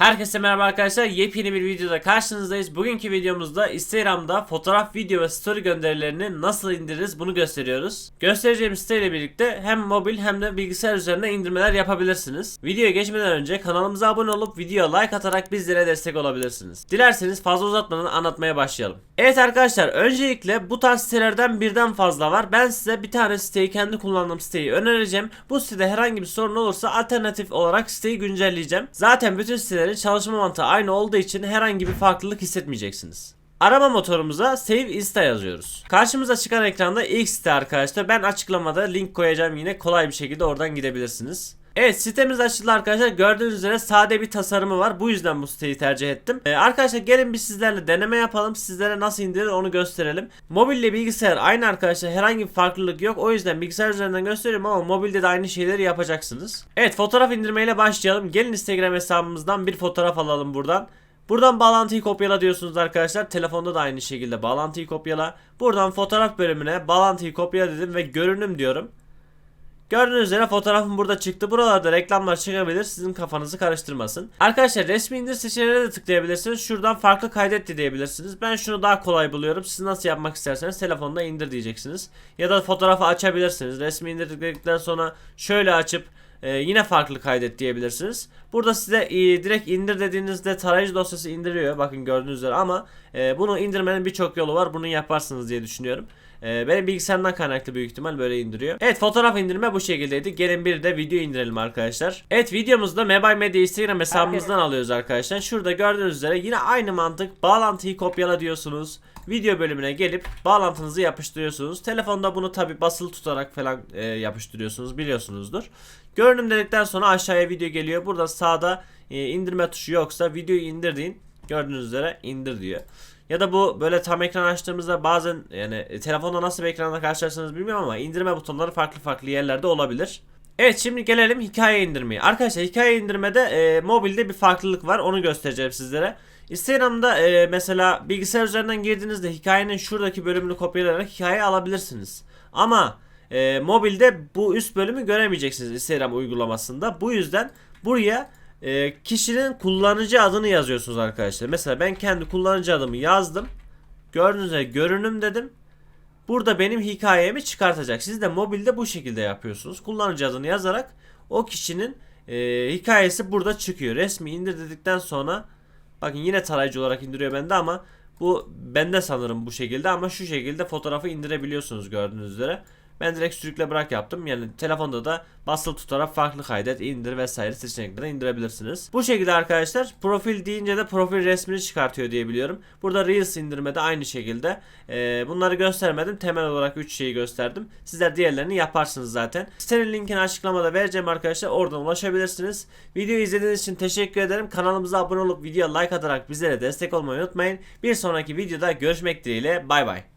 Herkese merhaba arkadaşlar. Yepyeni bir videoda karşınızdayız. Bugünkü videomuzda Instagram'da fotoğraf, video ve story gönderilerini nasıl indiririz bunu gösteriyoruz. Göstereceğim siteyle birlikte hem mobil hem de bilgisayar üzerinde indirmeler yapabilirsiniz. Videoya geçmeden önce kanalımıza abone olup videoya like atarak bizlere destek olabilirsiniz. Dilerseniz fazla uzatmadan anlatmaya başlayalım. Evet arkadaşlar öncelikle bu tarz sitelerden birden fazla var. Ben size bir tane siteyi kendi kullandığım siteyi önereceğim. Bu sitede herhangi bir sorun olursa alternatif olarak siteyi güncelleyeceğim. Zaten bütün sitelerin çalışma mantığı aynı olduğu için herhangi bir farklılık hissetmeyeceksiniz. Arama motorumuza Save Insta yazıyoruz. Karşımıza çıkan ekranda ilk site arkadaşlar. Ben açıklamada link koyacağım yine kolay bir şekilde oradan gidebilirsiniz. Evet sitemiz açıldı arkadaşlar. Gördüğünüz üzere sade bir tasarımı var. Bu yüzden bu siteyi tercih ettim. Ee, arkadaşlar gelin bir sizlerle deneme yapalım. Sizlere nasıl indirilir onu gösterelim. Mobille bilgisayar aynı arkadaşlar. Herhangi bir farklılık yok. O yüzden bilgisayar üzerinden gösteriyorum ama mobilde de aynı şeyleri yapacaksınız. Evet fotoğraf indirmeyle başlayalım. Gelin Instagram hesabımızdan bir fotoğraf alalım buradan. Buradan bağlantıyı kopyala diyorsunuz arkadaşlar. Telefonda da aynı şekilde bağlantıyı kopyala. Buradan fotoğraf bölümüne bağlantıyı kopyala dedim ve görünüm diyorum. Gördüğünüz üzere fotoğrafım burada çıktı. Buralarda reklamlar çıkabilir. Sizin kafanızı karıştırmasın. Arkadaşlar resmi indir seçeneğine de tıklayabilirsiniz. Şuradan farklı kaydet de diyebilirsiniz. Ben şunu daha kolay buluyorum. Siz nasıl yapmak isterseniz telefonda indir diyeceksiniz. Ya da fotoğrafı açabilirsiniz. Resmi indirdikten sonra şöyle açıp e, yine farklı kaydet diyebilirsiniz. Burada size e, direkt indir dediğinizde tarayıcı dosyası indiriyor. Bakın gördüğünüz üzere ama e, bunu indirmenin birçok yolu var. Bunu yaparsınız diye düşünüyorum. Ee, benim bilgisayarımdan kaynaklı büyük ihtimal böyle indiriyor. Evet fotoğraf indirme bu şekildeydi. Gelin bir de video indirelim arkadaşlar. Evet videomuzda Mobile Media Instagram hesabımızdan alıyoruz arkadaşlar. Şurada gördüğünüz üzere yine aynı mantık. Bağlantıyı kopyala diyorsunuz. Video bölümüne gelip bağlantınızı yapıştırıyorsunuz. Telefonda bunu tabi basılı tutarak falan e, yapıştırıyorsunuz biliyorsunuzdur. Görünüm dedikten sonra aşağıya video geliyor. Burada sağda e, indirme tuşu yoksa videoyu indirdiğin gördüğünüz üzere indir diyor. Ya da bu böyle tam ekran açtığımızda bazen yani e, telefonda nasıl bir ekranla karşılaşırsanız bilmiyorum ama indirme butonları farklı farklı yerlerde olabilir. Evet şimdi gelelim hikaye indirmeye. Arkadaşlar hikaye indirmede e, mobilde bir farklılık var onu göstereceğim sizlere. Instagram'da e, mesela bilgisayar üzerinden girdiğinizde hikayenin şuradaki bölümünü kopyalayarak hikaye alabilirsiniz. Ama e, mobilde bu üst bölümü göremeyeceksiniz Instagram uygulamasında. Bu yüzden buraya e, kişinin kullanıcı adını yazıyorsunuz arkadaşlar. Mesela ben kendi kullanıcı adımı yazdım. Gördüğünüz üzere görünüm dedim. Burada benim hikayemi çıkartacak. Siz de mobilde bu şekilde yapıyorsunuz. Kullanıcı adını yazarak o kişinin e, hikayesi burada çıkıyor. Resmi indir dedikten sonra bakın yine tarayıcı olarak indiriyor bende ama bu bende sanırım bu şekilde ama şu şekilde fotoğrafı indirebiliyorsunuz gördüğünüz üzere. Ben direkt sürükle bırak yaptım. Yani telefonda da basılı tutarak farklı kaydet, indir vesaire seçeneklerden indirebilirsiniz. Bu şekilde arkadaşlar profil deyince de profil resmini çıkartıyor diye biliyorum. Burada Reels indirmede aynı şekilde. Ee, bunları göstermedim. Temel olarak 3 şeyi gösterdim. Sizler diğerlerini yaparsınız zaten. Sitenin linkini açıklamada vereceğim arkadaşlar. Oradan ulaşabilirsiniz. Videoyu izlediğiniz için teşekkür ederim. Kanalımıza abone olup videoya like atarak bizlere destek olmayı unutmayın. Bir sonraki videoda görüşmek dileğiyle. Bay bay.